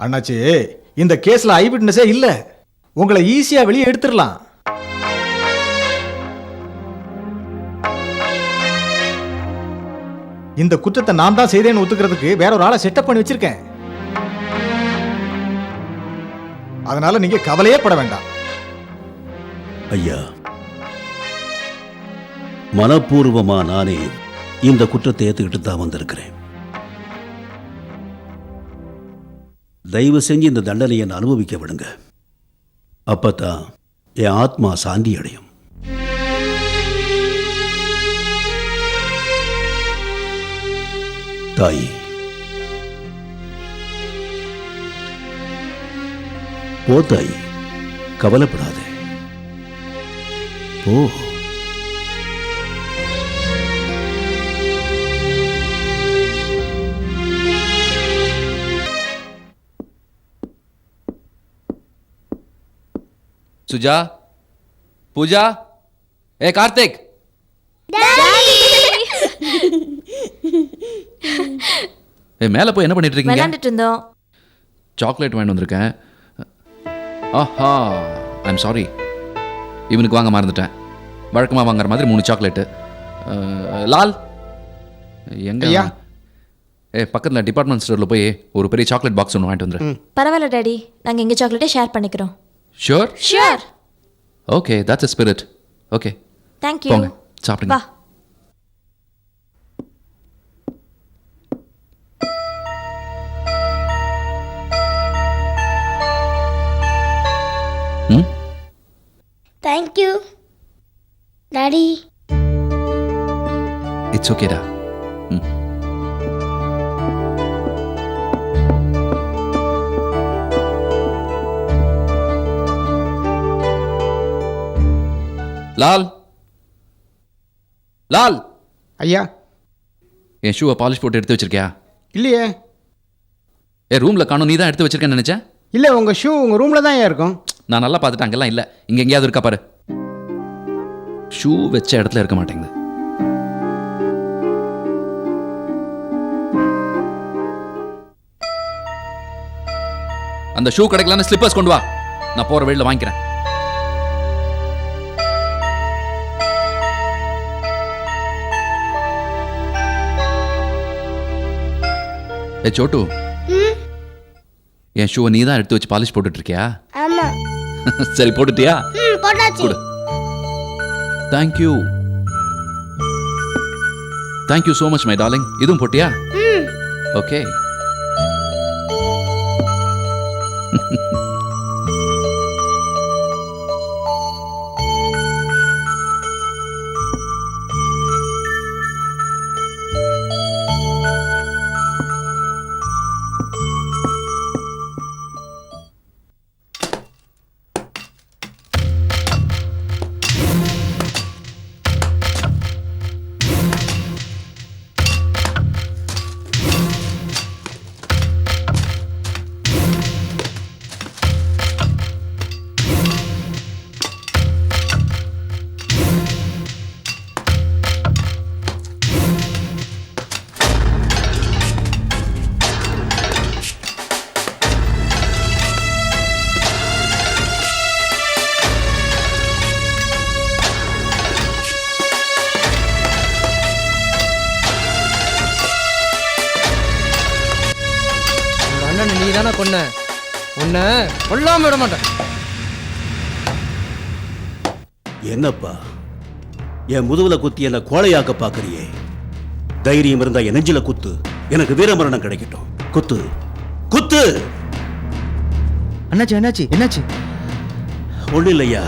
அண்ணாச்சி இந்த கேஸ்ல ஐ விட்னஸே இல்ல. உங்களை ஈஸியா வெளியே எடுத்துடலாம். இந்த குற்றத்தை நான் தான் செய்தேன்னு ஒத்துக்கிறதுக்கு வேற ஒரு ஆளை செட்டப் பண்ணி வச்சிருக்கேன். அதனால நீங்க கவலையே பட வேண்டாம். ஐயா மனப்பூர்வமா நானே இந்த குற்றத்தை ஏத்துக்கிட்டு தான் வந்திருக்கிறேன். தயவு செஞ்சு இந்த தண்டனையை நான் அனுபவிக்க விடுங்க. அப்பதான் என் ஆத்மா சாந்தி அடையும். தாயி போ தாயி கவலைப்படாதே. போ. சுஜா? பூஜா? ஏ கார்த்திக்! ஏ மேலே போய் என்ன பண்ணிட்டு இருக்கீங்க? விளையாண்டுட்டு இருந்தோம். சாக்லேட் வாங்கிட்டு வந்திருக்கேன். ஆஹா ஐம் சாரி இவனுக்கு வாங்க மறந்துட்டேன். வழக்கமாக வாங்குற மாதிரி மூணு சாக்லேட்டு. லால்? எங்க ஐயா. ஏ பக்கத்தில் டிபார்ட்மெண்ட் ஸ்டோரில் போய் ஒரு பெரிய சாக்லேட் பாக்ஸ் ஒன்று வாங்கிட்டு வந்துரு. பரவாயில்ல டாடி. நாங்க எங்க சாக்லேட்டை ஷேர் பண்ணிக்கிறோம். Sure sure okay that's a spirit okay thank you போங்க சாப்பிடுங்க ம் தேங்க் யூ டாடி இட்ஸ் ஓகேடா ம் லால் லால் ஐயா. என் ஷூவை பாலிஷ் போட்டு எடுத்து வச்சிருக்கியா? இல்லையே. ஏ ரூமில் காணும் நீ தான் எடுத்து வச்சிருக்கேன்னு நினச்சேன் இல்லை உங்கள் ஷூ உங்கள் ரூமில் தான் ஐயா இருக்கும்? நான் நல்லா பார்த்துட்டு அங்கெல்லாம் இல்லை. இங்கே எங்கேயாவது இருக்கா பாரு. ஷூ வச்ச இடத்துல இருக்க மாட்டேங்குது. அந்த ஷூ கிடைக்கலன்னு ஸ்லிப்பர்ஸ் கொண்டு வா. நான் போற வழியில் வாங்கிக்கிறேன். ஏ சோட்டு. என் ஷூவை நீ தான் எடுத்து வச்சு பாலிஷ் போட்டுட்டு இருக்கியா ஆமாம் சரி போட்டுட்டியா? ம் போட்டாச்சு. கொடு. Thank you thank you so much my darling இதுவும் போட்டியா? ம். ஓகே கொல்லாம விட மாட்டேன். என்னப்பா? என் முதுகுல குத்தி என்ன கோழையாக்க பாக்குறியே தைரியம் இருந்தா என் நெஞ்சில குத்து. எனக்கு வீரமரணம் கிடைக்கட்டும். குத்து. குத்து! அண்ணாச்சி அண்ணாச்சி என்னாச்சு? ஒண்ணு இல்லையா?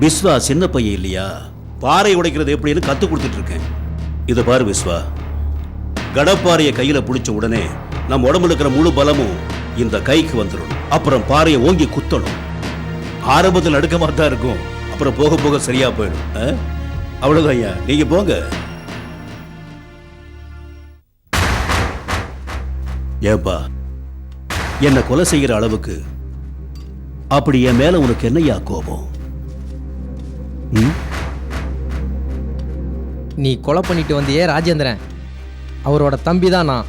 விஸ்வா சின்ன பையன் இல்லையா? பாறை உடைக்கிறது எப்படின்னு கத்து கொடுத்துட்டு இருக்கேன். இதை பாரு விஸ்வா. கடப்பாறையை கையில பிடிச்ச உடனே நம்ம உடம்புல இருக்கிற முழு பலமும் இந்த கைக்கு வந்துடும் அப்புறம் பாறையை ஓங்கி குத்தணும். ஆரம்பத்தில் நடுக்கமா தான் இருக்கும். அப்புறம் போக போக சரியா போயிடும். ஆ? ஐயா. நீங்க போங்க. ஏப்பா என்னை கொலை செய்கிற அளவுக்கு அப்படி என் மேல உனக்கு என்னையா கோபம்? ம்? நீ கொலை பண்ணிட்டு வந்தியே ராஜேந்திரன். அவரோட தம்பி தான் நான்.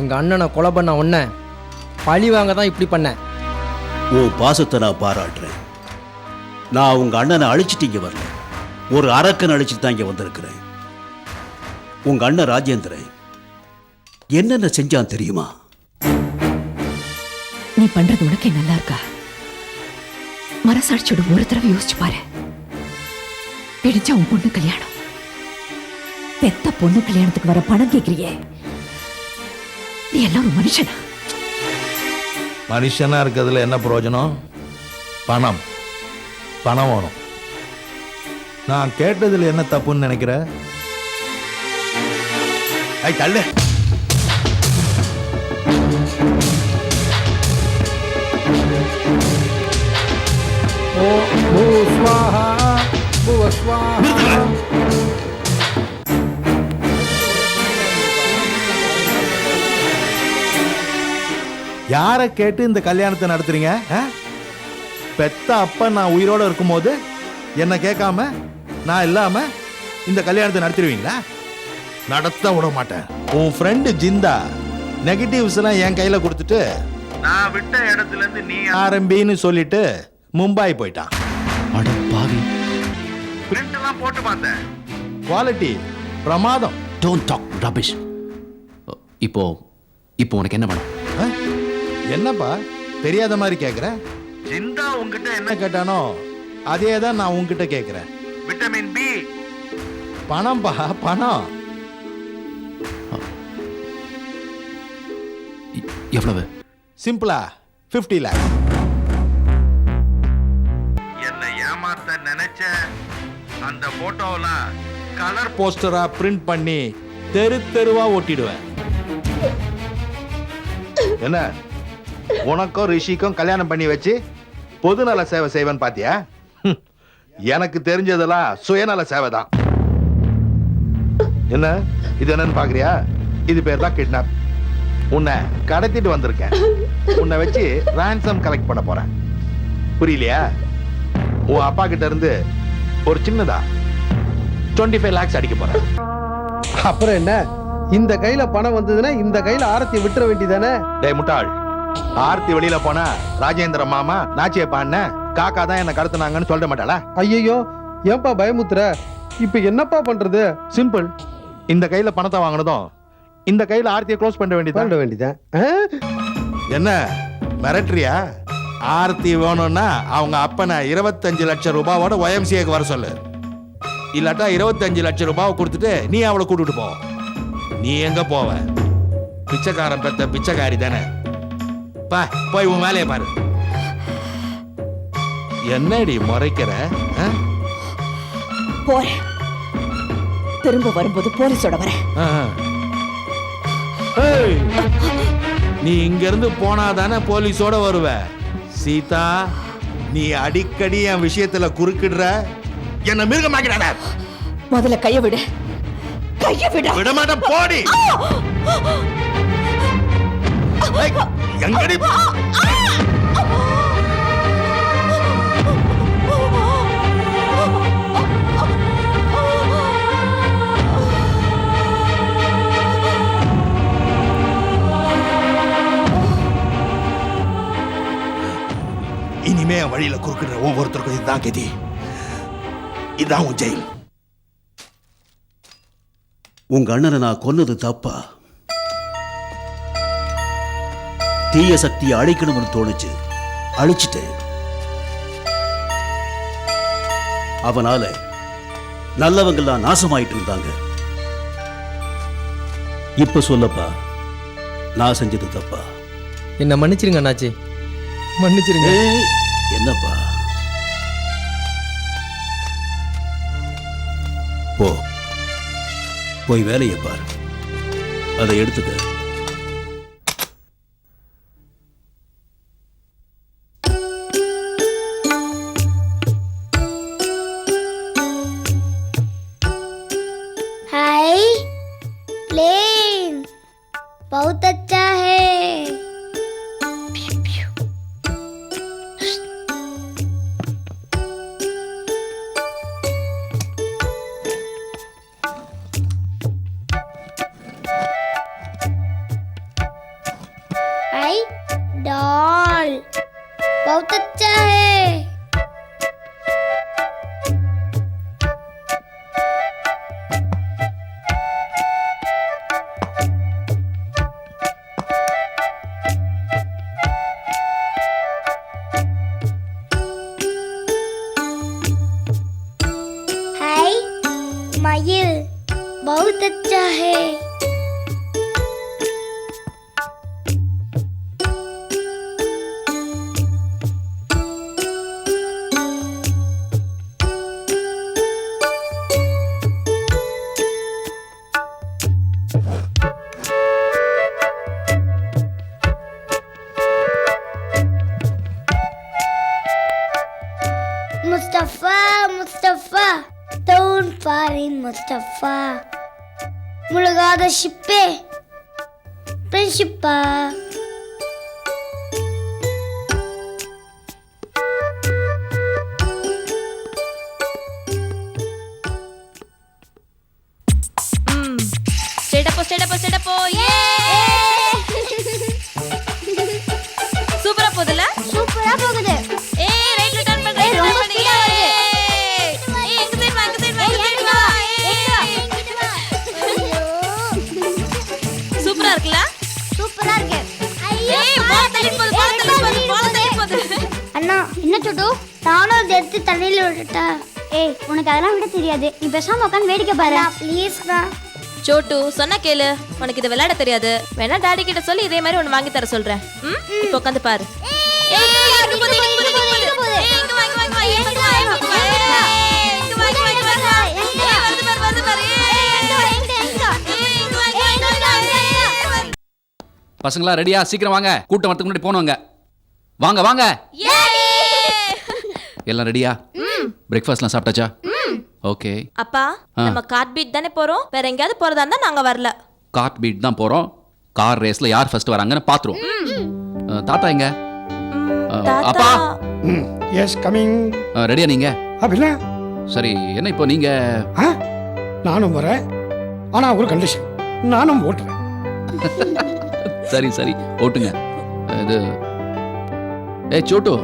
எங்க அண்ணனை கொலை பண்ண உன்ன பழி வாங்க தான் இப்படி பண்ணேன். உன் பாசத்தை நான் பாராட்டுறேன். நான் உங்க அண்ணனை அழிச்சிட்டு இங்க வரல. ஒரு அரக்கன் அழிச்சிட்டு தான் இங்க வந்திருக்கிறேன். உங்க அண்ணன் ராஜேந்திரன் என்னென்ன செஞ்சான் தெரியுமா? நீ பண்றது உனக்கே நல்லா இருக்கா? மனசாட்சியோட ஒரு தடவை யோசிச்சு பாரு. பிடிச்சா உன் பொண்ணு கல்யாணம். பெத்த பொண்ணு கல்யாணத்துக்கு வர பணம் கேக்குறியே. நீ எல்லாம் ஒரு மனுஷனா? மனுஷனா இருக்கிறதுல என்ன பிரயோஜனம்? பணம். பணம் வேணும். நான் கேட்டதுல என்ன தப்புன்னு நினைக்கிற? ஐ தள்ளு. ஓ பூ ஸ்வாஹா. யாரை கேட்டு இந்த கல்யாணத்தை நடத்துறீங்க ஆ? பெத்த அப்பா நான் உயிரோட இருக்கும்போது என்ன கேட்காம நான் இல்லாம இந்த கல்யாணத்தை நடத்திடுவீங்களா? நடத்த விட மாட்டேன். உன் ஃப்ரெண்டு ஜிந்தா நெகட்டிவ்ஸ் எல்லாம் என் கையில கொடுத்துட்டு நான் விட்ட இடத்துல இருந்து நீ ஆரம்பின்னு சொல்லிட்டு மும்பாய் போயிட்டான். அட பாவி. பிரிண்ட் எல்லாம் போட்டு பார்த்தேன். குவாலிட்டி பிரமாதம். டோன்ட் டாக் ரபிஷ் இப்போ இப்போ உனக்கு என்ன வேணும்? ஆ? என்னப்பா தெரியாத மாதிரி கேக்குற? ஜிந்தா உங்ககிட்ட என்ன கேட்டானோ அதே தான் நான் உங்ககிட்ட கேக்குறேன். Vitamin B. பணம்பா பணம். எவ்வளவு? சிம்பிளா 50 லேக் என்னை ஏமாத்த நினைச்ச அந்த போட்டோல கலர் போஸ்டரா பிரிண்ட் பண்ணி தெரு தெருவா ஓட்டிடுவேன் என்ன? உனக்கும் ரிஷிக்கும் கல்யாணம் பண்ணி வச்சு பொதுநல சேவை செய்வேன் பாத்தியா. எனக்கு தெரிஞ்சதெல்லாம் சுயநல சேவை தான். என்ன? இது என்னன்னு பாக்குறியா? இது பேர் தான் கிட்னாப் உன்னை கடத்திட்டு வந்திருக்கேன். உன்னை வச்சு ransom கலெக்ட் பண்ண போறேன். புரியலையா? உன் அப்பா கிட்ட இருந்து ஒரு சின்னதா 25 ஃபைவ் லேக்ஸ் அடிக்க போறேன். அப்புறம் என்ன? இந்த கையில பணம் வந்ததுன்னா இந்த கையில ஆரத்தி விட்டுற வேண்டியதானே? டேய் முட்டாள். ஆர்த்தி வெளியில போனா ராஜேந்திர மாமா நாச்சியப்பா அண்ணன் காக்கா தான் என்ன கடத்துனாங்கன்னு சொல்ல மாட்டாளா? ஐயோ ஏன்பா பயமுத்துற? இப்ப என்னப்பா பண்றது? சிம்பிள் இந்த கையில பணத்தை வாங்கினதும் இந்த கையில ஆர்த்தியை க்ளோஸ் பண்ண வேண்டியது பண்ண வேண்டியதான்? என்ன மிரட்டுறியா? ஆர்த்தி வேணும்னா அவங்க அப்பனை இருபத்தஞ்சு லட்சம் ரூபாவோட ஒயம்சிஏக்கு வர சொல்லு. இல்லாட்டா இருபத்தஞ்சு லட்சம் ரூபாவை கொடுத்துட்டு நீ அவளை கூட்டிட்டு போ. நீ எங்க போவ? பிச்சைக்காரன் பெத்த பிச்சைக்காரி தானே. பா போய் உன் வேலையை பாரு. என்னடி முறைக்கிற? போறேன். திரும்ப வரும்போது போலீஸோட வரேன். நீ இங்க இருந்து போனாதானே போலீஸோட வருவ? சீதா நீ அடிக்கடி என் விஷயத்துல குறுக்கிடுற? என்ன மிருகமாக்கிடாத. முதல்ல கைய விடு. கைய விட. விட மாட்டேன் போடி எங்கடி? இனிமே என் வழியில குறுக்கிடுற ஒவ்வொருத்தருக்கும் இதுதான் கதி. இதான் உன் ஜெயில். உங்க அண்ணனை நான் கொன்னது தப்பா? தீய சக்தியை அழிக்கணும்னு தோணுச்சு. அழிச்சிட்டேன் அவனால நல்லவங்கெல்லாம் நாசமாயிட்டு இருந்தாங்க. இப்ப சொல்லப்பா நான் செஞ்சது தப்பா? என்னை மன்னிச்சிருங்க அண்ணாச்சி. மன்னிச்சிருங்க. என்னப்பா? போ. போய் வேலையை பாரு. அதை எடுத்துக்க. मयूर बहुत अच्छा है। Barışıp bak. என்ன சுட்டு நானும் அதை எடுத்து தண்ணியில விட்டுட்டா ஏய் உனக்கு அதெல்லாம் விட தெரியாது நீ பேசாம உட்காந்து வேடிக்கை பாரு ப்ளீஸ்ண்ணா சோட்டு சொன்னா கேளு உனக்கு இது விளையாட தெரியாது வேணா டாடி கிட்ட சொல்லி இதே மாதிரி ஒன்னு வாங்கி தர சொல்றேன் ம் இப்போ உட்காந்து பாரு. பசங்களா ரெடியா சீக்கிரம் வாங்க கூட்டம் வரதுக்கு முன்னாடி போனவங்க வாங்க வாங்க எல்லாம் ரெடியா பிரேக்ஃபாஸ்ட்லாம் சாப்பிட்டாச்சா? ஓகே அப்பா நம்ம கார்ட் பீட் தானே போறோம்? வேற எங்கேயாவது போறதா இருந்தா நாங்க வரல. கார்ட் பீட் தான் போறோம். கார் ரேஸ்ல யார் ஃபர்ஸ்ட் வராங்கன்னு பாத்துருவோம். தாத்தா எங்க? அப்பா. எஸ் கமிங் ரெடியா நீங்க? அப்படின்னா? சரி என்ன இப்போ நீங்க? ஆ? நானும் வரேன். ஆனா ஒரு கண்டிஷன் நானும் ஓட்டுறேன். சரி சரி. ஓட்டுங்க. இது ஏ சோட்டு.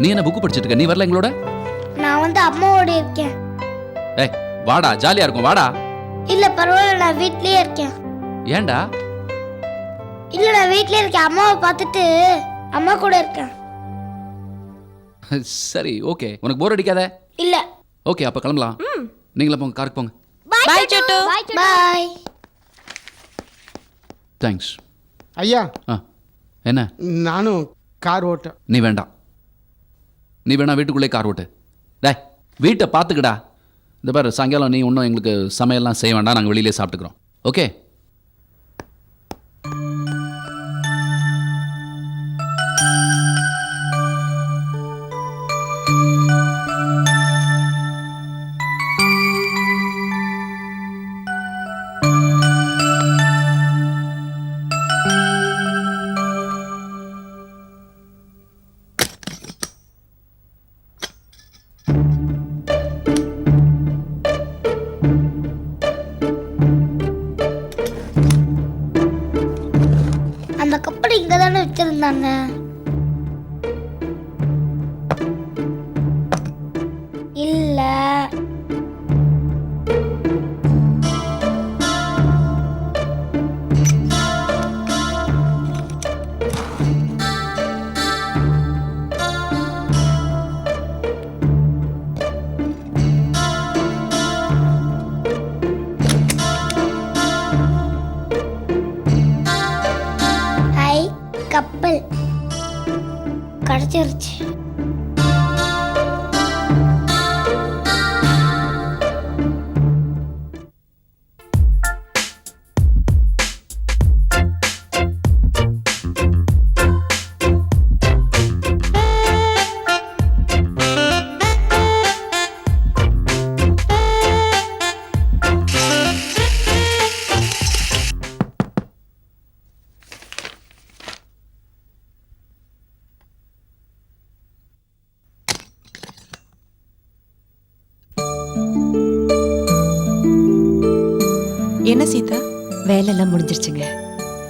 நீ என்ன புக்கு படிச்சிட்டு இருக்க நீ வரல எங்களோட? நான் வந்து அம்மாவோட இருக்கேன். ஏய் வாடா ஜாலியா இருக்கும் வாடா. இல்ல பரவாயில்ல நான் வீட்லயே இருக்கேன். ஏன்டா? இல்ல நான் வீட்லயே இருக்கேன். அம்மாவை பார்த்துட்டு அம்மா கூட இருக்கேன். சரி ஓகே உனக்கு போர் அடிக்காத? இல்ல. ஓகே அப்ப கிளம்பலாம். நீங்களா போங்க காருக்கு போங்க. பாய் சோட்டு பாய் தேங்க்ஸ் ஐயா. ஆ. என்ன? நானும் கார் ஓட்ட நீ வேண்டாம். நீ வேணா வீட்டுக்குள்ளே கார் ஓட்டு. டேய் வீட்டை பார்த்துக்கடா. இந்த பாரு சாயங்காலம் நீ இன்னும் எங்களுக்கு சமையல்லாம் செய்ய வேண்டாம் நாங்கள் வெளியிலே சாப்பிட்டுக்கிறோம். ஓகே?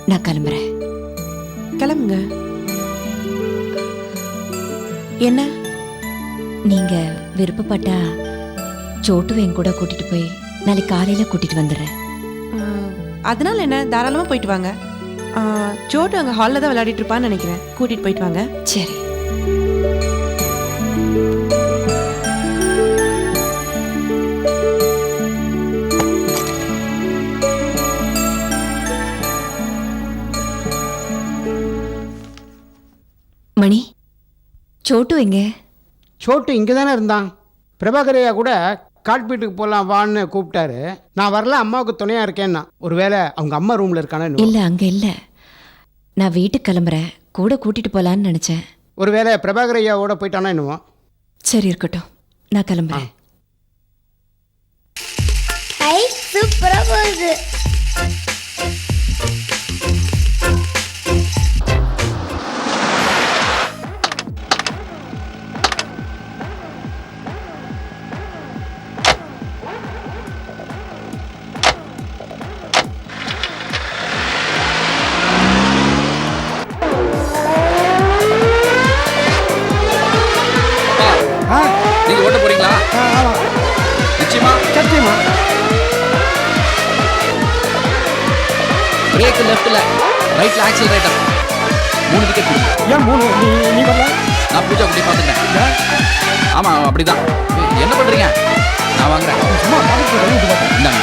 நான் கிளம்புறேன். கிளம்புங்க. என்ன? நீங்க விருப்பப்பட்டா சோட்டுவை என் கூட கூட்டிட்டு போய் நாளைக்கு காலையில கூட்டிட்டு வந்துடுறேன். அதனால என்ன? தாராளமா போயிட்டு வாங்க. சோட்டு அங்க ஹாலில் தான் விளையாடிட்டு இருப்பான்னு நினைக்கிறேன். கூட்டிட்டு போயிட்டு வாங்க. சரி. மணி. சோட்டு எங்க? சோட்டு இங்கே தானே இருந்தான். பிரபாகரையா கூட காட்பீட்டுக்கு போகலாம் வான்னு கூப்பிட்டாரு. நான் வரல அம்மாவுக்கு துணையாக இருக்கேன்னா. ஒருவேளை அவங்க அம்மா ரூமில் இருக்கானே இல்ல அங்க இல்ல. நான் வீட்டுக்கு கிளம்புறேன். கூட கூட்டிட்டு போலான்னு நினைச்சேன். ஒருவேளை பிரபாகரையாவோட போயிட்டானா என்னவோ. சரி இருக்கட்டும். நான் கிளம்புறேன். ஐ சூப்பரா போகுது. ரைட்ல ஆக்சல் ரைட்டர் மூணு கொடுங்க. ஏன் மூணு? நீ நீ வரல நான் பூஜா குட்டி பாத்துக்கிறேன் ஆமா அப்படிதான். என்ன பண்றீங்க? நான் வாங்குறேன். சும்மா பார்த்துட்டு இந்தாங்க.